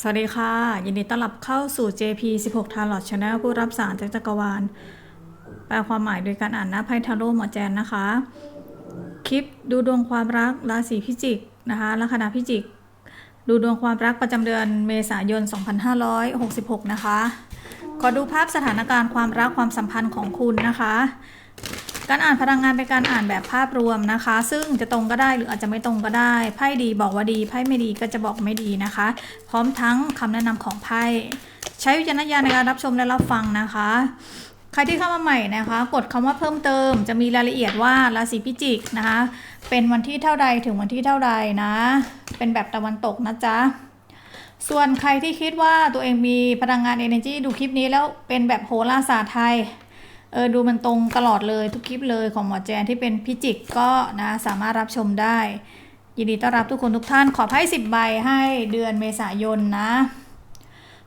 สวัสดีค่ะ ยินดีต้อนรับเข้าสู่ JP 16 t a r o t Channel ผู้รับสารจากจักรวาล แปลความหมายโดยการอ่านหน้าไพ่ทาโร่หมอแจนนะคะ คลิปดูดวงความรักราศีพิจิกนะคะลัคนาพิจิก ดูดวงความรักประจำเดือนเมษายน 2566 นะคะ ขอดูภาพสถานการณ์ความรักความสัมพันธ์ของคุณนะคะ การอ่านพลังงานเป็นการอ่านแบบภาพรวมนะคะ ซึ่งจะตรงก็ได้หรืออาจจะไม่ตรงก็ได้ ไพ่ดีบอกว่าดี ไพ่ไม่ดีก็จะบอกไม่ดีนะคะ พร้อมทั้งคำแนะนำของไพ่ ใช้วิจารณญาณในการรับชมและรับฟังนะคะ ใครที่เข้ามาใหม่นะคะ กดคำว่าเพิ่มเติม จะมีรายละเอียดว่าราศีพิจิกนะคะ เป็นวันที่เท่าใดถึงวันที่เท่าใดนะ เป็นแบบตะวันตกนะจ๊ะส่วนใครที่คิดว่าตัวเองมีพลังงาน energy ดูคลิปนี้แล้วเป็นแบบโหราศาสตร์ไทย เออดูมันตรงตลอดเลยทุกคลิปเลยของหมอแจนที่เป็นพิจิกก็นะสามารถรับชมได้ ยินดีต้อนรับทุกคนทุกท่านขอไพ่สิบใบให้เดือนเมษายนนะ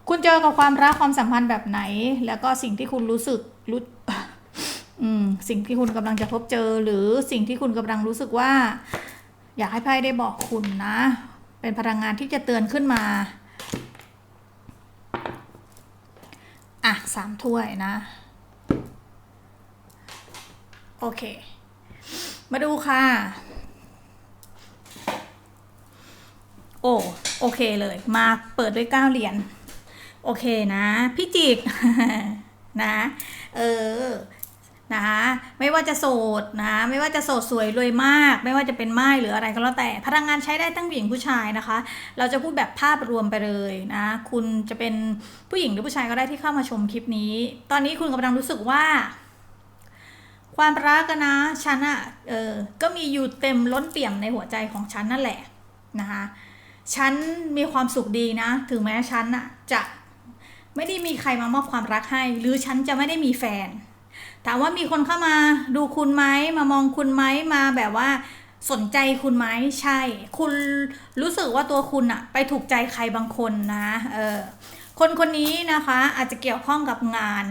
คุณเจอกับความรักความสัมพันธ์แบบไหน แล้วก็สิ่งที่คุณรู้สึกรู้อืมสิ่งที่คุณกำลังจะพบเจอ หรือสิ่งที่คุณกำลังรู้สึกว่า อยากให้ไพ่ได้บอกคุณนะ เป็นพลังงานที่จะเตือนขึ้นมาอะสามถ้วยนะ โอเค มาดูค่ะ โอ้โอเคเลย มาเปิดด้วยเก้าเหรียญโอเคนะพี่จิกนะเออนะไม่ว่าจะโสดนะไม่ว่าจะโสดสวยรวยมาก ไม่ว่าจะเป็นไม้หรืออะไรก็แล้วแต่ พลังงานใช้ได้ทั้งผู้หญิงผู้ชายนะคะ เราจะพูดแบบภาพรวมไปเลยนะคุณจะเป็นผู้หญิงหรือผู้ชายก็ได้ที่เข้ามาชมคลิปนี้ ตอนนี้คุณกำลังรู้สึกว่า ความรักนะฉันอะเออก็มีอยู่เต็มล้นเปี่ยมในหัวใจของฉันนั่นแหละนะคะฉันมีความสุขดีนะ ถึงแม้ฉันอะจะไม่ได้มีใครมามอบความรักให้ หรือฉันจะไม่ได้มีแฟนถามว่ามีคนเข้ามาดูคุณไหมมามองคุณไหมมาแบบว่าสนใจคุณไหมใช่ คุณรู้สึกว่าตัวคุณอะไปถูกใจใครบางคนนะเออคนคนนี้นะคะอาจจะเกี่ยวข้องกับงาน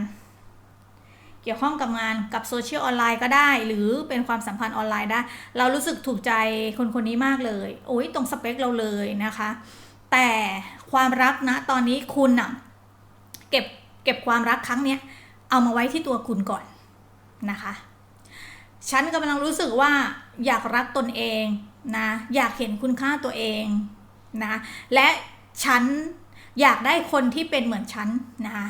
กี่ยวข้องกับงานกับโซเชียลออนไลน์ก็ได้ หรือเป็นความสัมพันธ์ออนไลน์ได้ เรารู้สึกถูกใจคนคนนี้มากเลยโอ้ยตรงสเปคเราเลยนะคะ แต่ความรักนะตอนนี้คุณอะเก็บเก็บความรักครั้งเนี้ยเอามาไว้ที่ตัวคุณก่อนนะคะ ฉันกำลังรู้สึกว่าอยากรักตนเองนะ อยากเห็นคุณค่าตัวเองนะ และฉันอยากได้คนที่เป็นเหมือนฉันนะคะ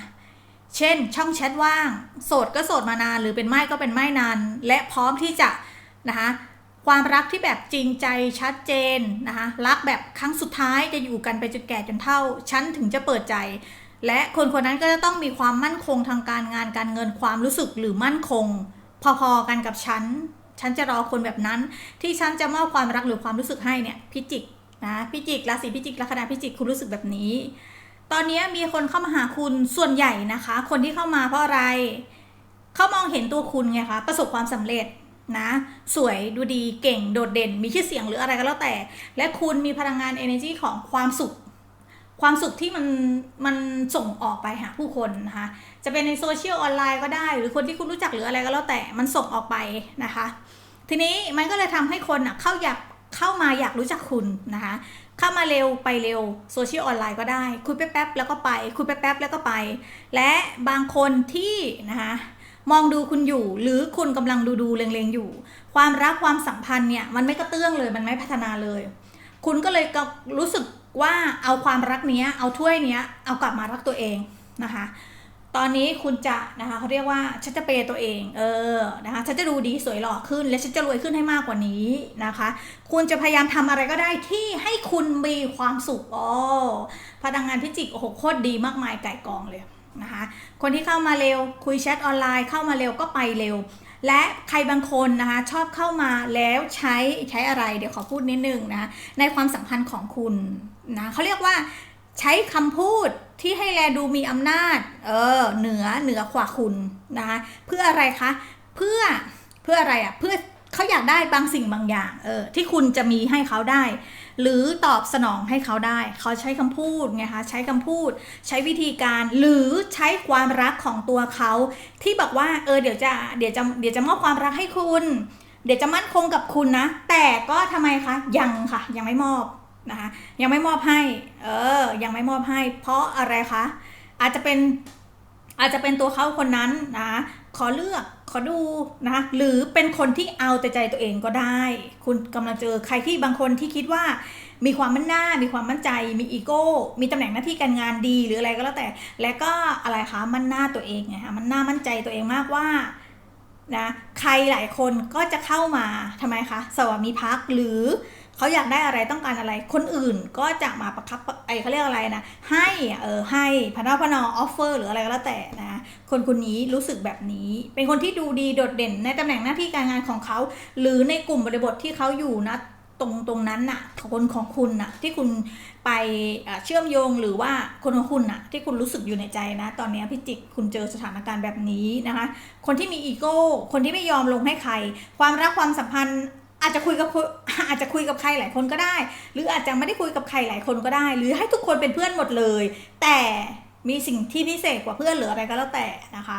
เช่น ช่องแชทว่าง โสดก็โสดมานาน หรือเป็นไม่ก็เป็นไม่นาน และพร้อมที่จะนะคะความรักที่แบบจริงใจชัดเจนนะคะรักแบบครั้งสุดท้ายจะอยู่กันไปจนแก่จนเฒ่า ฉันถึงจะเปิดใจ และคนคนนั้นก็จะต้องมีความมั่นคงทางการงานการเงินความรู้สึกหรือมั่นคง พอๆกันกับฉัน ฉันจะรอคนแบบนั้น ที่ฉันจะมอบความรักหรือความรู้สึกให้เนี่ยพิจิกนะพิจิกราศีพิจิกลัคนาพิจิกคุณรู้สึกแบบนี้ ตอนนี้มีคนเข้ามาหาคุณส่วนใหญ่นะคะ คนที่เข้ามาเพราะอะไร เขามองเห็นตัวคุณไงคะประสบความสำเร็จนะ สวยดูดีเก่งโดดเด่น มีชื่อเสียงหรืออะไรก็แล้วแต่ และคุณมีพลังงาน energy ของความสุข ความสุขที่มันมันส่งออกไปหาผู้คนนะคะ จะเป็นในโซเชียลออนไลน์ก็ได้ หรือคนที่คุณรู้จักหรืออะไรก็แล้วแต่มันส่งออกไปนะคะ ทีนี้มันก็เลยทำให้คนอะเข้าอยากเข้ามาอยากรู้จักคุณนะคะ เข้ามาเร็วไปเร็วโซเชียลออนไลน์ก็ได้ คุยแป๊บๆแล้วก็ไป คุยแป๊บๆแล้วก็ไป และบางคนที่นะคะมองดูคุณอยู่หรือคุณกำลังดูดูเล็งๆอยู่ ความรักความสัมพันธ์เนี่ยมันไม่กระเตื้องเลยมันไม่พัฒนาเลย คุณก็เลยก็รู้สึกว่าเอาความรักเนี้ยเอาถ้วยเนี้ยเอากลับมารักตัวเองนะคะ ตอนนี้คุณจะนะคะเขาเรียกว่าฉันจะเปย์ตัวเอง เออนะคะฉันจะดูดีสวยหล่อขึ้น และฉันจะรวยขึ้นให้มากกว่านี้นะคะ คุณจะพยายามทำอะไรก็ได้ที่ให้คุณมีความสุขอ๋อพลังงานพิจิกโอ้โหโคตรดีมากมายไก่กองเลยนะคะคนที่เข้ามาเร็ว คุยแชทออนไลน์เข้ามาเร็วก็ไปเร็ว และใครบางคนนะคะชอบเข้ามาแล้วใช้ใช้อะไร เดี๋ยวขอพูดนิดนึงนะในความสัมพันธ์ของคุณนะเขาเรียกว่าใช้คำพูด ที่ให้แลดูมีอำนาจ เออ เหนือเหนือกว่าคุณนะคะ เพื่ออะไรคะ เพื่อ เพื่ออะไรอะ่ะ เพื่อเขาอยากได้บางสิ่งบางอย่าง เออ ที่คุณจะมีให้เขาได้ หรือตอบสนองให้เขาได้ เขาใช้คำพูดไงคะ ใช้คำพูด ใช้วิธีการ หรือใช้ความรักของตัวเขา ที่บอกว่า เออ เดี๋ยวจะ เดี๋ยวจะ เดี๋ยวจะมอบความรักให้คุณ เดี๋ยวจะมั่นคงกับคุณนะ แต่ก็ทำไมคะ ยังค่ะ ยังไม่มอบ นะคะยังไม่มอบให้เออยังไม่มอบให้ เพราะอะไรคะอาจจะเป็นอาจจะเป็นตัวเขาคนนั้นนะขอเลือกขอดูนะคะหรือเป็นคนที่เอาแต่ใจตัวเองก็ได้ คุณกำลังเจอใครที่บางคนที่คิดว่ามีความมั่นหน้า มีความมั่นใจ มีอีโก้ มีตำแหน่งหน้าที่การงานดีหรืออะไรก็แล้วแต่ และก็อะไรคะมั่นหน้าตัวเองไงคะมันหน้ามั่นใจตัวเองมากว่านะใครหลายคนก็จะเข้ามาทำไมคะสวามีพักหรือ เขาอยากได้อะไรต้องการอะไร คนอื่นก็จะมาประคับไอเขาเรียกอะไรนะ ให้เออให้พนักพนอออฟเฟอร์หรืออะไรก็แล้วแต่นะคนคนนี้รู้สึกแบบนี้ เป็นคนที่ดูดีโดดเด่นในตำแหน่งหน้าที่การงานของเขา หรือในกลุ่มบริบทที่เขาอยู่นะตรงตรงนั้นน่ะคนของคุณน่ะที่คุณไปเชื่อมโยงหรือว่าคนของคุณน่ะที่คุณรู้สึกอยู่ในใจนะ ตอนนี้พี่จิกคุณเจอสถานการณ์แบบนี้นะคะ คนที่มีอีโก้คนที่ไม่ยอมลงให้ใคร ความรักความสัมพันธ์ อาจจะคุยกับอาจจะคุยกับใครหลายคนก็ได้ หรืออาจจะไม่ได้คุยกับใครหลายคนก็ได้ หรือให้ทุกคนเป็นเพื่อนหมดเลย แต่มีสิ่งที่พิเศษกว่าเพื่อนหรืออะไรก็แล้วแต่นะคะ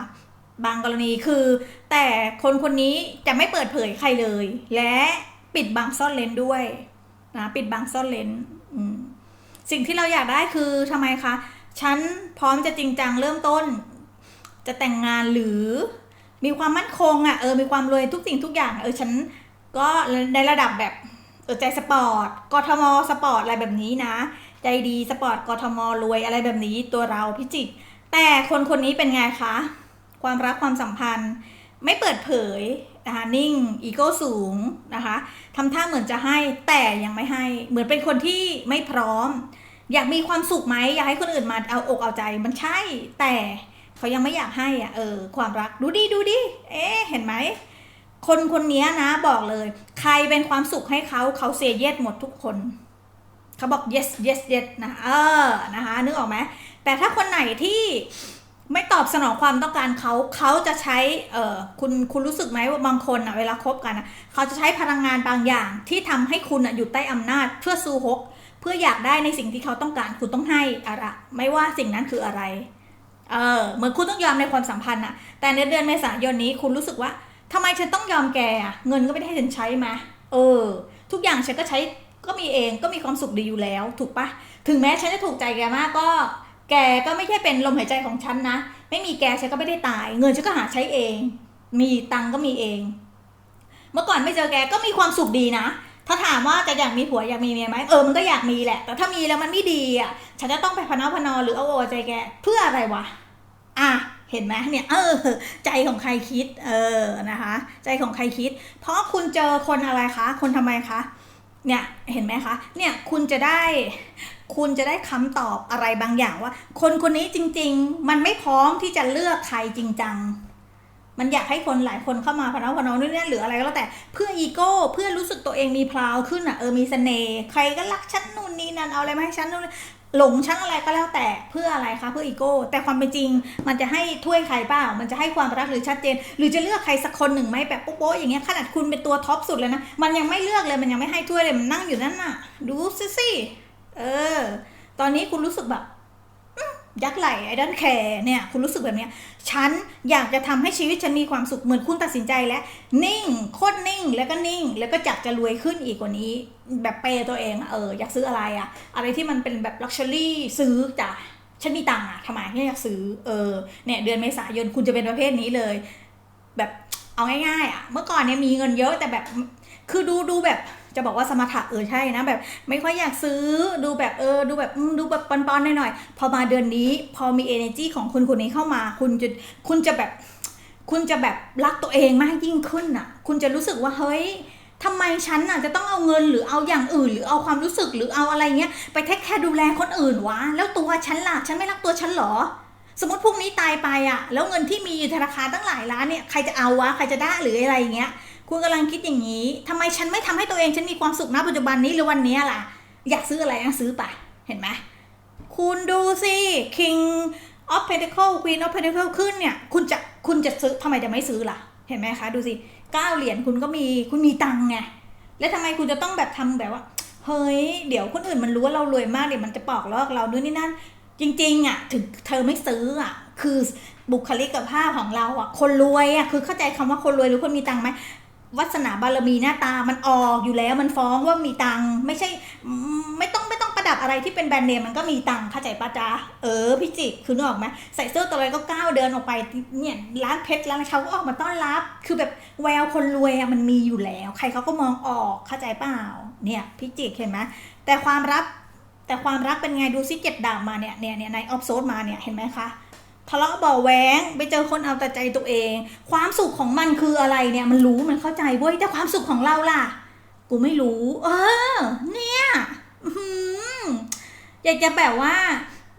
บางกรณีคือ แต่คนคนนี้จะไม่เปิดเผยใครเลย และปิดบังซ่อนเลนด้วยนะปิดบังซ่อนเลนสิ่งที่เราอยากได้คือทำไมคะฉันพร้อมจะจริงจังเริ่มต้น จะแต่งงานหรือมีความมั่นคงอะ่ะเออมีความรวยทุกสิ่งทุกอย่างเออฉัน ก็ในระดับแบบเออใจสปอร์ตกทมสปอร์ตอะไรแบบนี้นะ ใจดีสปอร์ตกทมรวยอะไรแบบนี้ตัวเราพิจิตแต่คนคนนี้เป็นไงคะ ความรักความสัมพันธ์ไม่เปิดเผยนะคะนิ่งอีโก้สูงนะคะทำท่าเหมือนจะให้แต่ยังไม่ให้เหมือนเป็นคนที่ไม่พร้อม อยากมีความสุขไหมอยากให้คนอื่นมาเอาอกเอาใจมันใช่ แต่เขายังไม่อยากให้อะเออความรักดูดิดูดิเอ๊เห็นไหม คนคนนี้นะบอกเลย ใครเป็นความสุขให้เขาเขาเซเยสหมดทุกคน เขาบอก yes yes yes นะเออนะคะนึกออกไหมแต่ถ้าคนไหนที่ไม่ตอบสนองความต้องการเขาเขาจะใช้เออคุณคุณรู้สึกไหมว่าบางคนอะเวลาคบกันอะเขาจะใช้พลังงานบางอย่าง ที่ทำให้คุณอะอยู่ใต้อำนาจเพื่อสู้ฮกเพื่ออยากได้ในสิ่งที่เขาต้องการคุณต้องให้อะไรไม่ว่าสิ่งนั้นคืออะไรเออเหมือนคุณต้องยอมในความสัมพันธ์อะแต่ในเดือนเมษายนนี้คุณรู้สึกว่า ทำไมฉันต้องยอมแกอะเงินก็ไม่ได้ให้ฉันใช้มาเออ ทุกอย่างฉันก็ใช้ก็มีเองก็มีความสุขดีอยู่แล้ว ถูกปะถึงแม้ฉันจะถูกใจแกมากก็ แกก็ไม่ใช่เป็นลมหายใจของฉันนะ ไม่มีแกฉันก็ไม่ได้ตาย เงินฉันก็หาใช้เอง มีตังก็มีเอง เมื่อก่อนไม่เจอแกก็มีความสุขดีนะถ้าถามว่าจะอยากมีผัวอยากมีเมียไหมเออมันก็อยากมีแหละ แต่ถ้ามีแล้วมันไม่ดีอะฉันจะต้องไปพนอพนอหรือเอาโอใจแกเพื่ออะไรวะอะ เห็นไหมเนี่ยเออใจของใครคิดเออนะคะ ใจของใครคิด เพราะคุณเจอคนอะไรคะ คนทำไมคะเนี่ยเห็นไหมคะเนี่ยคุณจะได้คุณจะได้คำตอบอะไรบางอย่างว่า คนคนนี้จริง ๆ มันไม่พร้อมที่จะเลือกใครจริงจังมันอยากให้คนหลายคนเข้ามาพนันพนอนู่นนี่หรืออะไรก็แล้วแต่เพื่ออีโก้เพื่อรู้สึกตัวเองมีพลาวขึ้นอะเออมีเสน่ห์ใครก็รักฉันนู่นนี่นั่นเอาอะไรมาให้ฉันนู่น หลงช่างอะไรก็แล้วแต่เพื่ออะไรคะเพื่ออีโก้ แต่ความเป็นจริง มันจะให้ถ้วยใครเปล่า มันจะให้ความรักหรือชัดเจน หรือจะเลือกใครสักคนหนึ่งไหมแบบโป๊ะอย่างเงี้ยขนาดคุณเป็นตัวท็อปสุดเลยนะมันยังไม่เลือกเลยมันยังไม่ให้ถ้วยเลยมันนั่งอยู่นั่นน่ะ ดูซิสิเออ ตอนนี้คุณรู้สึกแบบ ยักไหลไอ้ด้านแคร์เนี่ยคุณรู้สึกแบบนี้ฉันอยากจะทำให้ชีวิตฉันมีความสุขเหมือนคุณตัดสินใจแล้ว นิ่งโคตรนิ่งแล้วก็นิ่ง แล้วก็จักจะรวยขึ้นอีกกว่านี้ แบบเปตัวเองเอออยากซื้ออะไรอะอะไรที่มันเป็นแบบลักชัวรี่ซื้อจ้ะฉันมีตังค์อะทำไมไม่อยากซื้อเออเนี่ยเดือนเมษายนคุณจะเป็นประเภทนี้เลย แบบเอาง่ายๆอะเมื่อก่อนเนี่ยมีเงินเยอะแต่แบบคือดูดูแบบ จะบอกว่าสมถะเออใช่นะแบบ ไม่ค่อยอยากซื้อดูแบบเออ ดูแบบดูแบบปอนๆหน่อยๆพอมาเดือนนี้พอมี energy ของคุณคนนี้เข้ามา คุณจะคุณจะแบบ คุณจะแบบรักตัวเองมากยิ่งขึ้นอะ คุณจะรู้สึกว่าเฮ้ยทำไมฉันอะจะต้องเอาเงินหรือเอาอย่างอื่น หรือเอาความรู้สึกหรือเอาอะไรเงี้ยไปแทคแค่ดูแลคนอื่นวะแล้วตัวฉันล่ะฉันไม่รักตัวฉันหรอ สมมติพรุ่งนี้ตายไปอะแล้วเงินที่มีอยู่ธนาคารตั้งหลายล้านเนี่ยใครจะเอาวะใครจะได้หรืออะไรเงี้ย คุณกำลังคิดอย่างนี้ทำไมฉันไม่ทำให้ตัวเองฉันมีความสุขณปัจจุบันนี้หรือวันนี้ล่ะ อยากซื้ออะไรก็ซื้อไปเห็นไหมคุณดูสิ King of Pentacle Queen of Pentacle ขึ้นเนี่ย คุณจะคุณจะซื้อทำไมจะไม่ซื้อล่ะ เห็นไหมคะ ดูสิเก้าเหรียญคุณก็มีคุณมีตังไง แล้วทำไมคุณจะต้องแบบทำแบบว่า เฮ้ย เดี๋ยวคนอื่นมันรู้ว่าเรารวยมากเดี๋ยวมันจะปอกลอกเราด้วยนี่นั่น จริงๆอะ ถึงเธอไม่ซื้ออะ คือบุคลิกภาพของเราอะ คนรวยอะ คือเข้าใจคำว่าคนรวยหรือคนมีตังไหม วาสนาบารมีหน้าตามันออกอยู่แล้วมันฟ้องว่ามีตังไม่ใช่ไม่ต้องไม่ต้องประดับอะไรที่เป็นแบรนด์เนมมันก็มีตังเข้าใจปะจ๊ะเออพี่จิคือนึกออกไหมใส่เสื้อตัวอะไรก็ก้าวเดินออกไปเนี่ยร้านเพชรร้านเชาก็ออกมาต้อนรับ คือแบบแววคนรวยอะมันมีอยู่แล้ว ใครเขาก็มองออกเข้าใจเปล่าเนี่ยพี่จิเห็นไหมแต่ความรักแต่ความรักเป็นไงดูซิเจ็ดดาบมาเนี่ยเนี่ยเนี่ยในออฟโซดมาเนี่ยเห็นไหมคะ ทะเลาะเบาแหวงไปเจอคนเอาแต่ใจตัวเอง ความสุขของมันคืออะไรเนี่ยมันรู้มันเข้าใจเว้ยแต่ความสุขของเราล่ะ กูไม่รู้ เออ เนี่ยอยากจะแบบว่า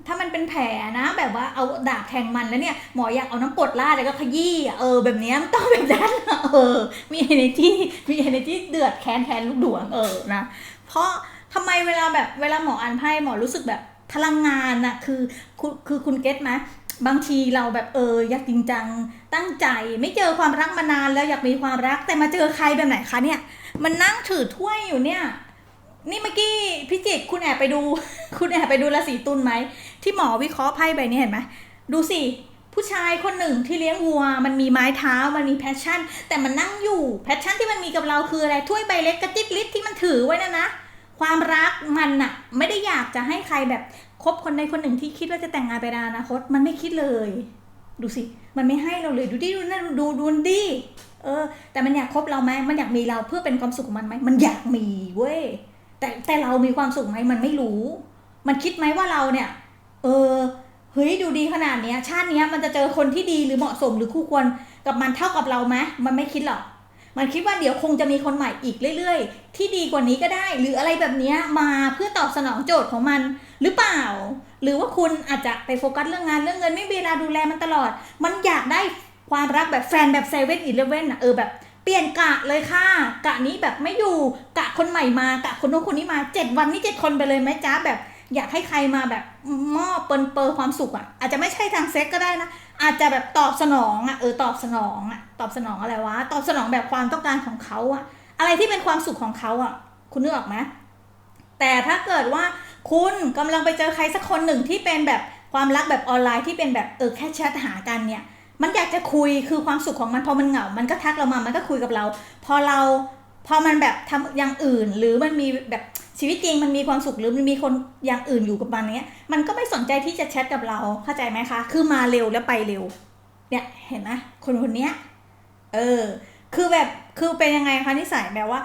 ถ้ามันเป็นแผลนะ แบบว่าเอาดาบแทงมันแล้วเนี่ยหมออยากเอาน้ำปดราดแล้วก็ขยี้เออแบบนี้มันต้องแบบนั้นเออ มี energy มี energy เดือดแค้นแทนลูกดวงเออนะเพราะทำไมเวลาแบบเวลาหมออ่านไพ่หมอรู้สึกแบบพลังงานน่ะคือคือคือคุณเก็ตไหม บางทีเราแบบเอออยากจริงจังตั้งใจไม่เจอความรักมานานแล้วอยากมีความรัก แต่มาเจอใครแบบไหนคะเนี่ย มันนั่งถือถ้วยอยู่เนี่ย นี่เมื่อกี้พี่จิกคุณแอบไปดู คุณแอบไปดูราศีตุลไหมที่หมอวิเคราะห์ไพ่ใบนี้เห็นไหมดูสิผู้ชายคนหนึ่งที่เลี้ยงวัว มันมีไม้เท้ามันมีแพชชั่น แต่มันนั่งอยู่แพชชั่นที่มันมีกับเราคืออะไรถ้วยใบเล็กกระติกลิตที่มันถือไว้นะนะความรักมันน่ะไม่ได้อยากจะให้ใครแบบ คบคนใดคนหนึ่งที่คิดว่าจะแต่งงานไปในอนาคต มันไม่คิดเลย ดูสิ มันไม่ให้เราเลยดูดิดูนั่นดูดูดิเออ แต่มันอยากคบเราไหมมันอยากมีเราเพื่อเป็นความสุขของมันไหมมันอยากมีเว้ยแต่แต่เรามีความสุขไหมมันไม่รู้ มันคิดไหมว่าเราเนี่ย เออเฮ้ยดูดีขนาดเนี้ย ชาติเนี้ยมันจะเจอคนที่ดีหรือเหมาะสมหรือคู่ควรกับมันเท่ากับเราไหมมันไม่คิดหรอก มันคิดว่าเดี๋ยวคงจะมีคนใหม่อีกเรื่อย ๆ ที่ดีกว่านี้ก็ได้ หรืออะไรแบบนี้มาเพื่อตอบสนองโจทย์ของมันหรือเปล่า หรือว่าคุณอาจจะไปโฟกัสเรื่องงานเรื่องเงินไม่มีเวลาดูแลมันตลอด มันอยากได้ความรักแบบแฟนแบบเซเว่นอีเลเว่นอะเออแบบเปลี่ยนกะเลยค่ะ กะนี้แบบไม่อยู่กะคนใหม่มากะคนโน้นคนนี้มาเจ็ดวันนี่เจ็ดคนไปเลยไหมจ้าแบบอยากให้ใครมาแบบมอบเปินเปอร์ความสุขอะอาจจะไม่ใช่ทางเซ็กก็ได้นะ อาจจะแบบตอบสนองอะเออตอบสนองอะตอบสนองอะไรวะตอบสนองแบบความต้องการของเขาอะ อะไรที่เป็นความสุขของเขาอะ คุณนึกออกไหมแต่ถ้าเกิดว่าคุณกำลังไปเจอใครสักคนหนึ่งที่เป็นแบบความรักแบบออนไลน์ที่เป็นแบบเออแค่แชทหากันเนี่ย มันอยากจะคุยคือความสุขของมันพอมันเหงา มันก็ทักเรามามันก็คุยกับเรา พอเราพอมันแบบทำอย่างอื่น หรือมันมีแบบ ชีวิตจริงมันมีความสุขหรือมันมีคนอย่างอื่นอยู่กับมันเนี้ย มันก็ไม่สนใจที่จะแชทกับเราเข้าใจไหมคะ คือมาเร็วแล้วไปเร็ว เนี่ยเห็นไหมคนคนเนี้ยเออ คือแบบคือเป็นยังไงคะนิสัยแบบว่า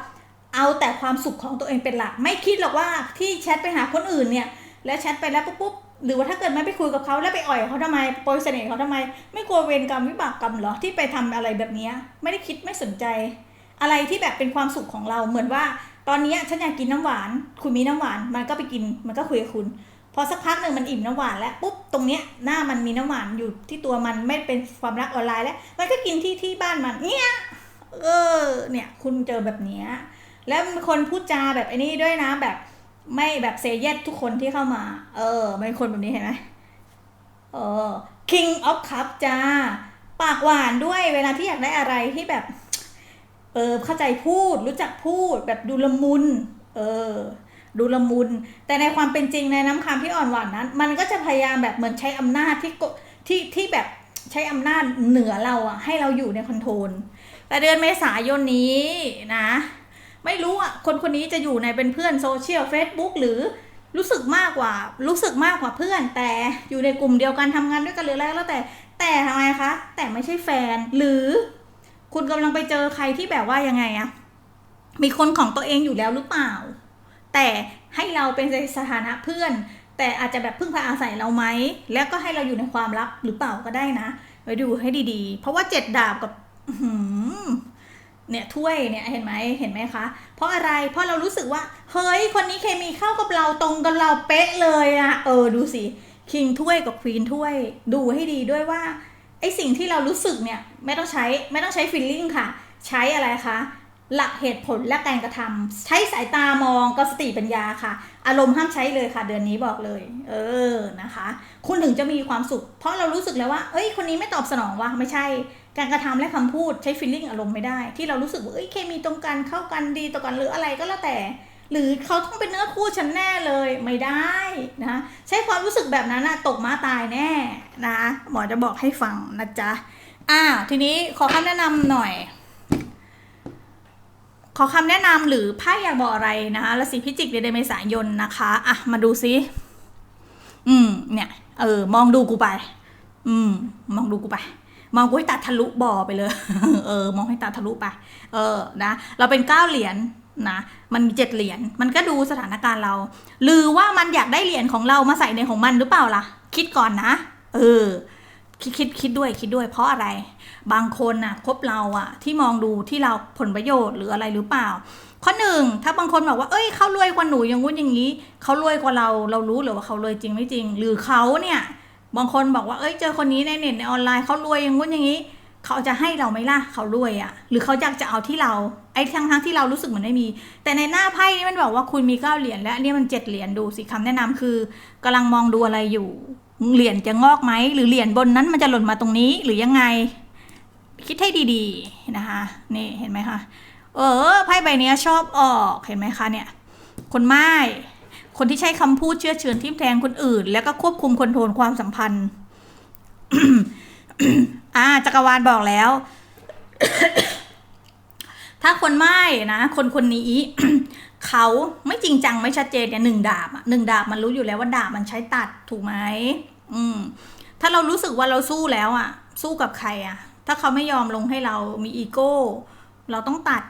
เอาแต่ความสุขของตัวเองเป็นหลัก ไม่คิดหรอกว่าที่แชทไปหาคนอื่นเนี่ย แล้วแชทไปแล้วปุ๊บปุ๊บหรือว่าถ้าเกิดไม่ไปคุยกับเขาแล้วไปอ่อยเขาทำไมโปรยเสน่ห์เขาทำไม ไม่กลัวเวรกรรมวิบากกรรมเหรอที่ไปทำอะไรแบบนี้ไม่ได้คิดไม่สนใจ อะไรที่แบบเป็นความสุขของเราเหมือนว่า ตอนนี้ฉันอยากกินน้ำหวาน คุณมีน้ำหวาน มันก็ไปกิน มันก็คุยกับคุณ พอสักพักหนึ่งมันอิ่มน้ำหวานแล้วปุ๊บตรงเนี้ยหน้ามันมีน้ำหวานอยู่ที่ตัวมันไม่เป็นความรักออนไลน์แล้ว มันก็กินที่ที่บ้านมันเนี่ยเออเนี่ยคุณเจอแบบเนี้ยแล้วมีคนพูดจาแบบไอ้นี้ด้วยนะแบบไม่แบบเซเยสทุกคนที่เข้ามา เออเป็นคนแบบนี้เห็นไหมเออ King of Cup จ้า ปากหวานด้วยเวลาที่อยากได้อะไรที่แบบ เออเข้าใจพูดรู้จักพูดแบบดูละมุนเออดูละมุน แต่ในความเป็นจริงในน้ำคำที่อ่อนหวานนั้น มันก็จะพยายามแบบเหมือนใช้อำนาจที่กที่ที่แบบใช้อำนาจเหนือเราอะให้เราอยู่ในคอนโทรลแต่เดือนเมษายนนี้นะ ไม่รู้อะคนคนนี้จะอยู่ในเป็นเพื่อนโซเชียล Facebook หรือรู้สึกมากกว่า รู้สึกมากกว่าเพื่อน แต่อยู่ในกลุ่มเดียวกันทำงานด้วยกันหรืออะไรแล้วแต่แต่ทำไมคะ แต่ไม่ใช่แฟนหรือ คุณกำลังไปเจอใครที่แบบว่ายังไงอะมีคนของตัวเองอยู่แล้วหรือเปล่า แต่ให้เราเป็นสถานะเพื่อน แต่อาจจะแบบพึ่งพาอาศัยเราไหม แล้วก็ให้เราอยู่ในความลับหรือเปล่าก็ได้นะ ไปดูให้ดีๆ เพราะว่าเจ็ดดาบกับเนี่ยถ้วยเนี่ยเห็นไหมเห็นไหมคะ เพราะอะไรเพราะเรารู้สึกว่า เฮ้ย คนนี้เคมีเข้ากับเราตรงกับเราเป๊ะเลยอะเออดูสิคิงถ้วยกับควีนถ้วย ดูให้ดีด้วยว่า อสิ่งที่เรารู้สึกเนี่ยไม่ต้องใช้ไม่ต้องใช้ฟีลลิ่งค่ะ ใช้อะไรคะหลักเหตุผลและการกระทำใช้สายตามองกับสติปัญญาค่ะ อารมณ์ห้ามใช้เลยค่ะ เดือนนี้บอกเลย เออนะคะ คุณถึงจะมีความสุข เพราะเรารู้สึกแล้วว่า เอ้ย คนนี้ไม่ตอบสนองว่ะไม่ใช่ การกระทำและคำพูดใช้ฟีลลิ่งอารมณ์ไม่ได้ ที่เรารู้สึกว่าเอ้ยเคมีตรงกันเข้ากันดีต่อกันหรืออะไรก็แล้วแต่ หรือเขาต้องเป็นเนื้อคู่ฉันแน่เลยไม่ได้นะใช้ความรู้สึกแบบนั้นนะตกม้าตายแน่นะหมอจะบอกให้ฟังนะจ๊ะอ่าทีนี้ขอคำแนะนำหน่อย ขอคำแนะนำหรือไพ่อยากบอกอะไรนะคะราศีพิจิกในเดือนเมษายนนะคะอะมาดูซิอืมเนี่ยเออมองดูกูไป อืม มองดูกูไปมองกูให้ตาทะลุบ่อไปเลย เออ มองให้ตาทะลุไป เออ นะ เราเป็นเก้าเหรียญ นะมันมีเจ็ดเหรียญมันก็ดูสถานการณ์เรา หรือว่ามันอยากได้เหรียญของเรามาใส่ในของมันหรือเปล่าล่ะ คิดก่อนนะ เออ คิดคิดคิดด้วยคิดด้วยเพราะอะไร บางคนน่ะคบเราอะที่มองดูที่เราผลประโยชน์หรืออะไรหรือเปล่า ข้อหนึ่งถ้าบางคนบอกว่าเอ้ยเขารวยกว่าหนูอย่างงู้นอย่างนี้เขารวยกว่าเราเรารู้หรือว่าเขารวยจริงไม่จริง หรือเขาเนี่ย บางคนบอกว่าเอ้ยเจอคนนี้ในเน็ตในออนไลน์เขารวยอย่างงู้นอย่างนี้ เขาจะให้เราไหมล่ะเขารวยอะหรือเขาอยากจะเอาที่เรา ไอ้ทั้งทั้งที่เรารู้สึกเหมือนไม่มี แต่ในหน้าไพ่นี่มันบอกว่าคุณมีเก้าเหรียญและอันนี่มันเจ็ดเหรียญดูสิคำแนะนำคือกำลังมองดูอะไรอยู่ เหรียญจะงอกไหมหรือเหรียญบนนั้นมันจะหล่นมาตรงนี้หรือยังไง คิดให้ดีๆนะคะนี่เห็นไหมคะเออไพ่ใบนี้ชอบออกเห็นไหมคะเนี่ย คนไม้คนที่ใช้คำพูดเชื่อเชือนทิมแทงคนอื่น แล้วก็ควบคุมคอนโทรลความสัมพันธ์ อ่าจักรวาลบอกแล้ว ถ้าคนไม่นะคนคนนี้เขาไม่จริงจังไม่ชัดเจนเนี่ยหนึ่งดาบอะหนึ่งดาบมันรู้อยู่แล้วว่าดาบมันใช้ตัดถูกไหมอืม ถ้าเรารู้สึกว่าเราสู้แล้วอะ สู้กับใครอะ ถ้าเขาไม่ยอมลงให้เรามีอีโก้ เราต้องตัด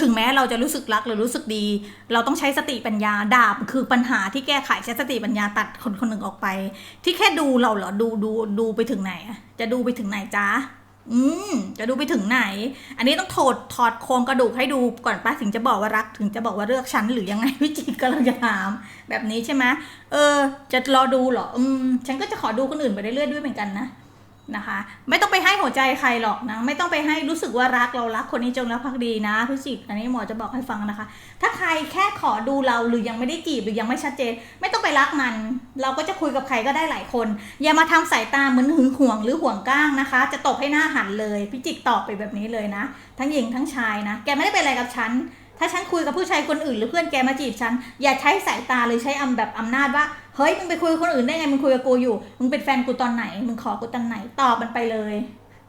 ถึงแม้เราจะรู้สึกรักหรือรู้สึกดี เราต้องใช้สติปัญญาดาบคือปัญหาที่แก้ไขใช้สติปัญญาตัดคนคนหนึ่งออกไป ที่แค่ดูเราเหรอดูดูดูไปถึงไหนอะจะดูไปถึงไหนจ้าอืมจะดูไปถึงไหน อันนี้ต้องถอดถอดโครงกระดูกให้ดูก่อนป้าถึงจะบอกว่ารักถึงจะบอกว่าเลือกฉันหรือยังไงวิจิตกำลังจะถามแบบนี้ใช่ไหมเออ จะรอดูเหรออืมฉันก็จะขอดูคนอื่นไปเรื่อยๆด้วยเหมือนกันนะ นะคะ ไม่ต้องไปให้หัวใจใครหรอกนะ ไม่ต้องไปให้รู้สึกว่ารักเรารักคนนี้จงรักภักดีนะพิจิกอันนี้หมอจะบอกให้ฟังนะคะ ถ้าใครแค่ขอดูเราหรือยังไม่ได้จีบหรือยังไม่ชัดเจน ไม่ต้องไปรักมัน เราก็จะคุยกับใครก็ได้หลายคน อย่ามาทำสายตาเหมือนหึงหวงหรือห่วงก้างนะคะ จะตบให้หน้าหันเลยพิจิกตอบไปแบบนี้เลยนะ ทั้งหญิงทั้งชายนะ แกไม่ได้เป็นอะไรกับฉันถ้าฉันคุยกับผู้ชายคนอื่นหรือเพื่อนแกมาจีบฉัน อย่าใช้สายตาเลยใช้อำแบบอำนาจว่า เฮ้ยมึงไปคุยกับคนอื่นได้ไงมึงคุยกับกูอยู่ มึงเป็นแฟนกูตอนไหน มึงขอกูตอนไหนตอบมันไปเลย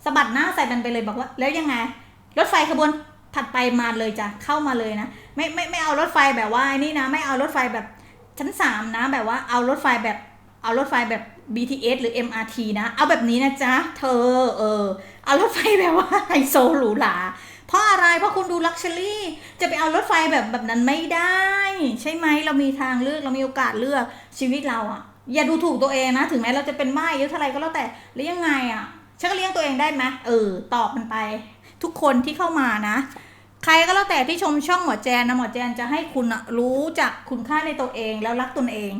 สะบัดหน้าใส่มันไปเลยบอกว่า แล้วยังไง รถไฟขบวนถัดไปมาเลยจ้ะเข้ามาเลยนะ ไม่ไม่ไม่เอารถไฟแบบว่านี่นะ ไม่เอารถไฟแบบชั้นสามนะ แบบว่าเอารถไฟแบบเอารถไฟแบบ BTS หรือ MRT นะ เอาแบบนี้นะจ๊ะ เธอ เออ เอารถไฟแบบว่าไฮโซหรูหรา เพราะอะไรเพราะคุณดูลักชัวรี่ จะไปเอารถไฟแบบแบบนั้นไม่ได้ ใช่ไหมเรามีทางเลือกเรามีโอกาสเลือกชีวิตเราอะอย่าดูถูกตัวเองนะ ถึงแม้เราจะเป็นไม้เยอะเท่าไรก็แล้วแต่แล้วยังไงอะฉันก็เลี้ยงตัวเองได้ไหมเออ ตอบมันไป ทุกคนที่เข้ามานะ ใครก็แล้วแต่ที่ชมช่องหมอแจนนะหมอแจนจะให้คุณรู้จักคุณค่าในตัวเองแล้วรักตนเอง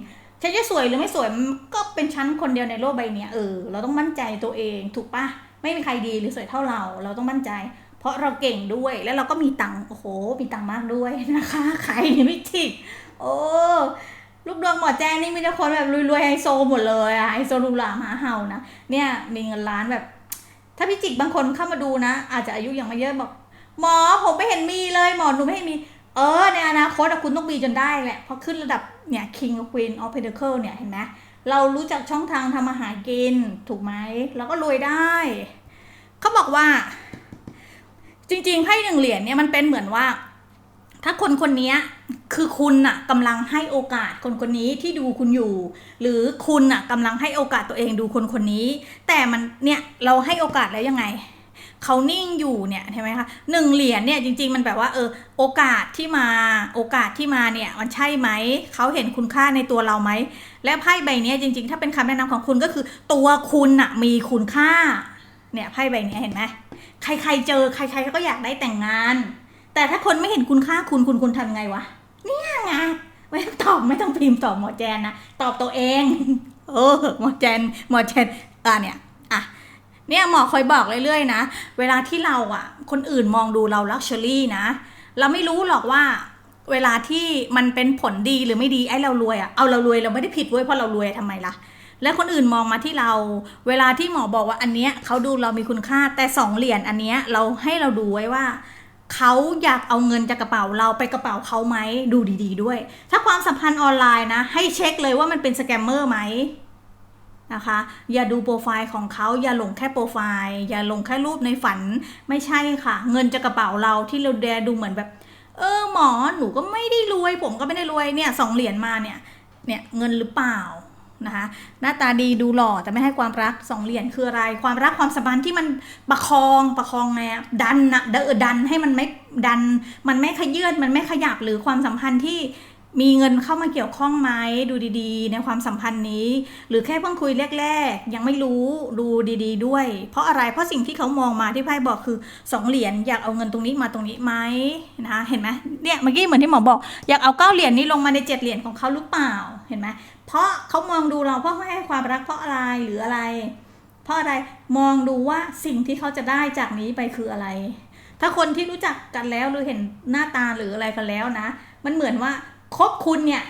ฉันจะสวยหรือไม่สวยก็เป็นชั้นคนเดียวในโลกใบนี้เออเราต้องมั่นใจตัวเองถูกปะไม่มีใครดีหรือสวยเท่าเรา เราต้องมั่นใจ เพราะเราเก่งด้วยแล้วเราก็มีตังโอ้โห มีตังมากด้วยนะคะใครไม่ทิกโอ้ลูกดวงหมอแจ้งนี่มีแต่คนแบบรวยๆไฮโซหมดเลยอะไฮโซรูหราหาเห่านะเนี่ยมีเงินล้านแบบ ถ้าพี่จิกบางคนเข้ามาดูนะ อาจจะอายุยังไม่เยอะบอกหมอผมไม่เห็นมีเลยหมอหนูไม่เห็นมี เออในอนาคตคุณต้องมีจนได้แหละเพราะขึ้นระดับเนี่ย King of Queen of Pentacle เนี่ยเห็นไหมเรารู้จักช่องทางทำอาหารกินถูกไหมเราก็รวยได้ เขาบอกว่า จริงๆไพ่หนึ่งเหรียญเนี่ยมันเป็นเหมือนว่า ถ้าคนคนนี้คือคุณน่ะกำลังให้โอกาสคนคนนี้ที่ดูคุณอยู่ หรือคุณน่ะกำลังให้โอกาสตัวเองดูคนคนนี้ แต่มันเนี่ยเราให้โอกาสแล้วยังไงเขานิ่งอยู่เนี่ยใช่ไหมคะหนึ่งเหรียญเนี่ยจริง ๆ มันแบบว่าเออโอกาสที่มาโอกาสที่มาเนี่ยมันใช่ไหมเขาเห็นคุณค่าในตัวเราไหมและไพ่ใบนี้จริง ๆ ถ้าเป็นคำแนะนำของคุณก็คือ ตัวคุณน่ะมีคุณค่าเนี่ยไพ่ใบนี้เห็นไหม ใครๆเจอใครๆก็อยากได้แต่งงาน แต่ถ้าคนไม่เห็นคุณค่าคุณคุณคุณทำไงวะเนี่ยไงไม่ต้องตอบไม่ต้องพิมพ์ตอบหมอแจนนะตอบตัวเองเออหมอแจนหมอแจนอะเนี่ยอะเนี่ยหมอคอยบอกเรื่อยๆนะ เวลาที่เราอะ คนอื่นมองดูเราลักชัวรี่นะ เราไม่รู้หรอกว่าเวลาที่มันเป็นผลดีหรือไม่ดีไอ้เรารวยอะเอาเรารวยเราไม่ได้ผิดเว้ยเพราะเรารวยทำไมล่ะ และคนอื่นมองมาที่เรา เวลาที่หมอบอกว่าอันเนี้ยเขาดูเรามีคุณค่าแต่สองเหรียญอันเนี้ยเราให้เราดูไว้ว่าเขาอยากเอาเงินจากกระเป๋าเราไปกระเป๋าเขาไหมดูดี ๆ ด้วย ถ้าความสัมพันธ์ออนไลน์นะ ให้เช็คเลยว่ามันเป็นสแกมเมอร์ไหมนะคะอย่าดูโปรไฟล์ของเขาอย่าลงแค่โปรไฟล์อย่าลงแค่รูปในฝันไม่ใช่ค่ะ เงินจากกระเป๋าเราที่เราแดดูเหมือนแบบ เออหมอหนูก็ไม่ได้รวย ผมก็ไม่ได้รวยเนี่ยสองเหรียญมาเนี่ยเนี่ยเงินหรือเปล่า นะคะหน้าตาดีดูหล่อแต่ไม่ให้ความรักสองเหรียญคืออะไร ความรักความสัมพันธ์ที่มันประคองประคองไงดันนะเดอดันให้มันไม่ดัน มันไม่ขยื่นมันไม่ขยับหรือความสัมพันธ์ที่ มีเงินเข้ามาเกี่ยวข้องไหมดูดีๆ ในความสัมพันธ์นี้ หรือแค่เพิ่งคุยแรก ๆ ยังไม่รู้ดูดี ๆ ด้วย เพราะอะไรเพราะสิ่งที่เขามองมาที่ไพ่บอกคือสองเหรียญอยากเอาเงินตรงนี้มาตรงนี้ไหมนะคะเห็นไหมเนี่ยเมื่อกี้เหมือนที่หมอบอก อยากเอาเก้าเหรียญนี้ลงมาในเจ็ดเหรียญของเขาหรือเปล่าเห็นไหมเพราะเขามองดูเราเพราะให้ความรักเพราะอะไรหรืออะไร เพราะอะไรมองดูว่าสิ่งที่เขาจะได้จากนี้ไปคืออะไร ถ้าคนที่รู้จักกันแล้วหรือเห็นหน้าตาหรืออะไรกันแล้วนะ มันเหมือนว่า คบคุณเนี่ย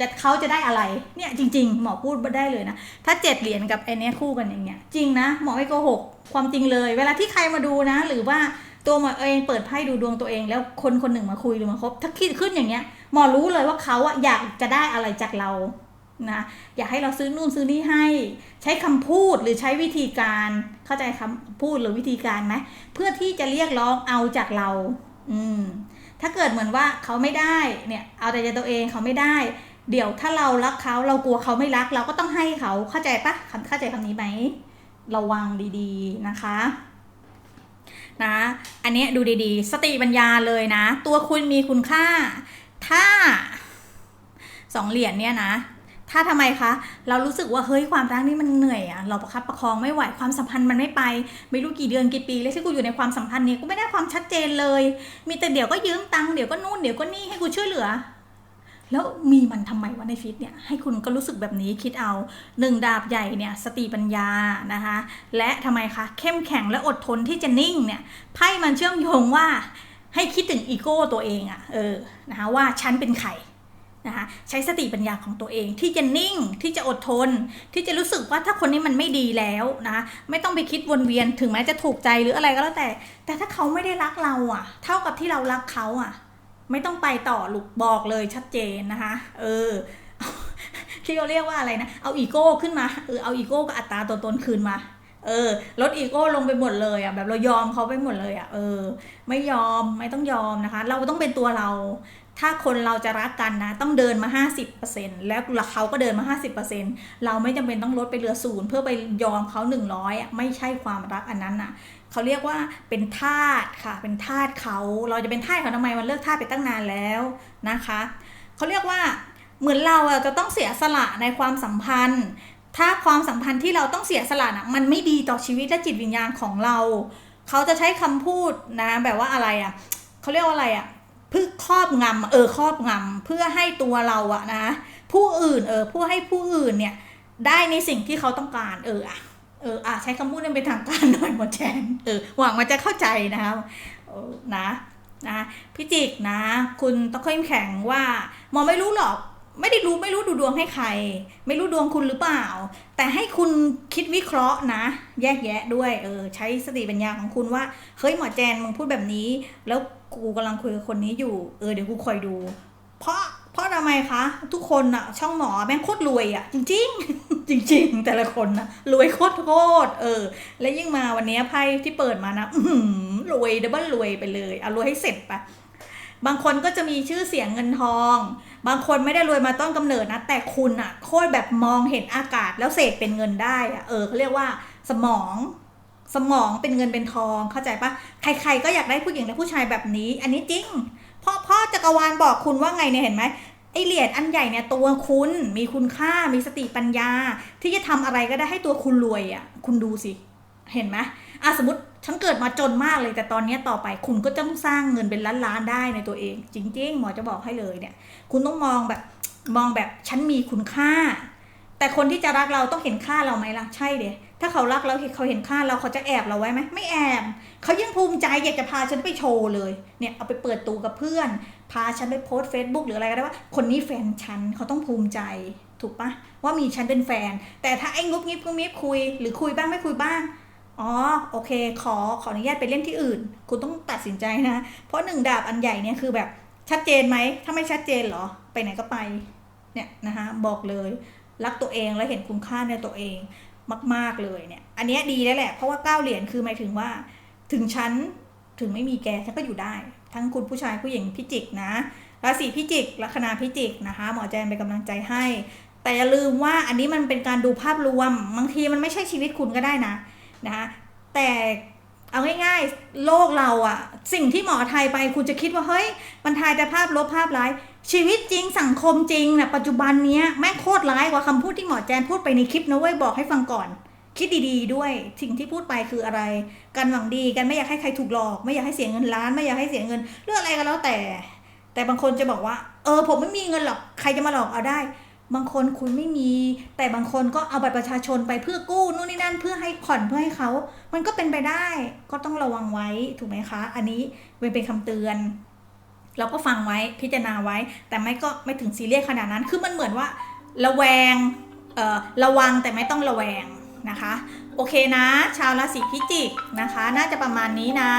จะเขาจะได้อะไร เนี่ยจริง ๆ หมอพูดได้เลยนะ ถ้าเจ็ดเหรียญกับไอเนี้ยคู่กันอย่างเงี้ย จริงนะ หมอไม่โกหก ความจริงเลย เวลาที่ใครมาดูนะ หรือว่าตัวหมอเองเปิดไพ่ดูดวงตัวเองแล้วคนคนหนึ่งมาคุยหรือมาคบ ถ้าคิดขึ้นอย่างเงี้ย หมอรู้เลยว่าเขาอะอยากจะได้อะไรจากเรานะอยากให้เราซื้อนู่นซื้อนี่ให้ ใช้คำพูดหรือใช้วิธีการเข้าใจคำพูดหรือวิธีการไหมเพื่อที่จะเรียกร้องเอาจากเรา อืม ถ้าเกิดเหมือนว่าเขาไม่ได้เนี่ยเอาแต่ใจตัวเองเขาไม่ได้ เดี๋ยวถ้าเรารักเขาเรากลัวเขาไม่รัก เราก็ต้องให้เขาเข้าใจปะเข้าใจคำนี้ไหมระวังดีๆนะคะนะอันนี้ดูดีๆ สติปัญญาเลยนะ ตัวคุณมีคุณค่า ถ้าสองเหรียญเนี่ยนะ ถ้าทำไมคะ เรารู้สึกว่าเฮ้ยความรักนี่มันเหนื่อยอะเราประคับประคองไม่ไหวความสัมพันธ์มันไม่ไป ไม่รู้กี่เดือนกี่ปีแล้วที่กูอยู่ในความสัมพันธ์นี้กูไม่ได้ความชัดเจนเลย มีแต่เดี๋ยวก็ยืมตังค์เดี๋ยวก็นู่นเดี๋ยวก็นี่ให้กูช่วยเหลือ แล้วมีมันทำไมวะในฟิตเนี่ยให้คุณก็รู้สึกแบบนี้คิดเอาหนึ่งดาบใหญ่เนี่ยสติปัญญานะคะ และทำไมคะเข้มแข็งและอดทนที่จะนิ่งเนี่ยไพ่มันเชื่อมโยงว่าให้คิดถึงอีโก้ตัวเองอะเออนะคะว่าฉันเป็นใคร นะคะใช้สติปัญญาของตัวเองที่จะนิ่งที่จะอดทน ที่จะรู้สึกว่าถ้าคนนี้มันไม่ดีแล้วนะไม่ต้องไปคิดวนเวียนถึงแม้จะถูกใจหรืออะไรก็แล้วแต่ แต่ถ้าเขาไม่ได้รักเราอะเท่ากับที่เรารักเขาอะไม่ต้องไปต่อลูกบอกเลยชัดเจนนะคะเออที่เขาเรียกว่าอะไรนะเอาอีโก้ขึ้นมาเออเอาอีโก้กับอัตราตัวตนคืนมาเออลดอีโก้ลงไปหมดเลยอะแบบเรายอมเขาไปหมดเลยอะเออ ไม่ยอมไม่ต้องยอมนะคะ เราต้องเป็นตัวเรา ถ้าคนเราจะรักกันนะ ต้องเดินมา 50%แล้วเขาก็เดินมา 50%เราไม่จำเป็นต้องลดไปเหลือศูนย์เพื่อไปยอมเขา100อะไม่ใช่ความรักอันนั้นอะเขาเรียกว่าเป็นทาสค่ะ เป็นทาสเขา เราจะเป็นทาสเขาทำไมมันเลิกทาสไปตั้งนานแล้วนะคะเขาเรียกว่าเหมือนเราอะจะต้องเสียสละในความสัมพันธ์ ถ้าความสัมพันธ์ที่เราต้องเสียสละนะมันไม่ดีต่อชีวิตและจิตวิญญาณของเรา เขาจะใช้คำพูดนะ แบบว่าอะไรอะเขาเรียกว่าอะไรอะ เพื่อครอบงำเออครอบงำเพื่อให้ตัวเราอะนะ ผู้อื่นเออผู้ให้ผู้อื่นเนี่ยได้ในสิ่งที่เขาต้องการ เอออะเอออะใช้คำพูดนั้นเป็นทางการหน่อยหมดแจนเออหวังว่าจะเข้าใจนะคะเออนะนะพี่จิกนะ คุณต้องเข้มแข็งว่าหมอไม่รู้หรอกไม่ได้รู้ไม่รู้ดูดวงให้ใคร ไม่รู้ดวงคุณหรือเปล่า แต่ให้คุณคิดวิเคราะห์นะ แยกแยะด้วยเออใช้สติปัญญาของคุณว่าเฮ้ยหมอแจนมึงพูดแบบนี้ แล้ว กูกำลังคุยกับคนนี้อยู่ เออเดี๋ยวกูคอยดู เพราะเพราะทำไมคะ ทุกคนอะช่องหมอแม่งโคตรรวยอะจริงๆจริง ๆ แต่ละคนนะรวยโคตรโคตรเออ และยิ่งมาวันนี้ไพ่ที่เปิดมานะอืรวยดับเบิลรวยไปเลยเอารวยให้เสร็จไปบางคนก็จะมีชื่อเสียงเงินทอง บางคนไม่ได้รวยมาต้นกำเนิดนะ แต่คุณอะโคตรแบบมองเห็นอากาศแล้วเสกเป็นเงินได้อะเออเขาเรียกว่าสมอง สมองเป็นเงินเป็นทองเข้าใจปะใคร ๆ ก็อยากได้ผู้หญิงและผู้ชายแบบนี้ อันนี้จริงเพราะพ่อจักรวาลบอกคุณว่าไงเนี่ยเห็นไหมไอเหรียญอันใหญ่เนี่ยตัวคุณมีคุณค่ามีสติปัญญา ที่จะทำอะไรก็ได้ให้ตัวคุณรวยอะ คุณดูสิ เห็นไหมอะสมมติฉันเกิดมาจนมากเลย แต่ตอนนี้ต่อไปคุณก็ต้องสร้างเงินเป็นล้านๆได้ในตัวเอง จริง ๆ หมอจะบอกให้เลยเนี่ย คุณต้องมองแบบมองแบบฉันมีคุณค่า แต่คนที่จะรักเราต้องเห็นค่าเราไหมล่ะใช่เดย ถ้าเขารักเราเขาเห็นค่าเราเขาจะแอบเราไว้ไหมไม่แอบเขายังภูมิใจอยากจะพาฉันไปโชว์เลยเนี่ยเอาไปเปิดตูกับเพื่อน พาฉันไปโพสเฟซบุ๊กหรืออะไรก็ได้ว่า คนนี้แฟนฉันเขาต้องภูมิใจถูกปะว่ามีฉันเป็นแฟน แต่ถ้าไอ้งุบงิบงุบงิบคุย หรือคุยบ้างไม่คุยบ้างอ๋อโอเค ขอขออนุญาตไปเล่นที่อื่น คุณต้องตัดสินใจนะ เพราะหนึ่งดาบอันใหญ่เนี่ยคือแบบชัดเจนไหมถ้าไม่ชัดเจนเหรอไปไหนก็ไปเนี่ยนะคะบอกเลยรักตัวเองและเห็นคุณค่าในตัวเอง มาก ๆเลยเนี่ย อันนี้ดีแล้วแหละ เพราะว่าเก้าเหรียญคือหมายถึงว่า ถึงฉันถึงไม่มีแกฉันก็อยู่ได้ ทั้งคุณผู้ชายผู้หญิงพิจิกนะราศีพิจิกลัคนาพิจิกนะคะ หมอแจนเป็นกำลังใจให้ แต่อย่าลืมว่าอันนี้มันเป็นการดูภาพรวม บางทีมันไม่ใช่ชีวิตคุณก็ได้นะนะคะแต่เอาง่ายๆ โลกเราอะสิ่งที่หมอไทยไปคุณจะคิดว่าเฮ้ยมันทายแต่ภาพลบภาพร้าย ชีวิตจริงสังคมจริงนะปัจจุบันเนี้ยแม่งโคตรร้ายกว่าคำพูดที่หมอแจนพูดไปในคลิปนะเว้ยบอกให้ฟังก่อน คิดดีๆด้วยสิ่งที่พูดไปคืออะไร การหวังดีกันไม่อยากให้ใครถูกหลอก ไม่อยากให้เสียเงินล้านไม่อยากให้เสียเงิน เรื่องอะไรก็แล้วแต่ แต่บางคนจะบอกว่า เออ ผมไม่มีเงินหรอกใครจะมาหลอกเอาได้ บางคนคุณไม่มี แต่บางคนก็เอาบัตรประชาชนไปเพื่อกู้นู่นนี่นั่นเพื่อให้ผ่อนเพื่อให้เขา มันก็เป็นไปได้ก็ต้องระวังไว้ถูกไหมคะ อันนี้เป็นคำเตือน เราก็ฟังไว้พิจารณาไว้ แต่ไม่ก็ไม่ถึงซีเรียสขนาดนั้น คือมันเหมือนว่าระแวงเอ่อระวังแต่ไม่ต้องระแวงนะคะ โอเคนะ ชาวราศีพิจิกนะคะ น่าจะประมาณนี้นะ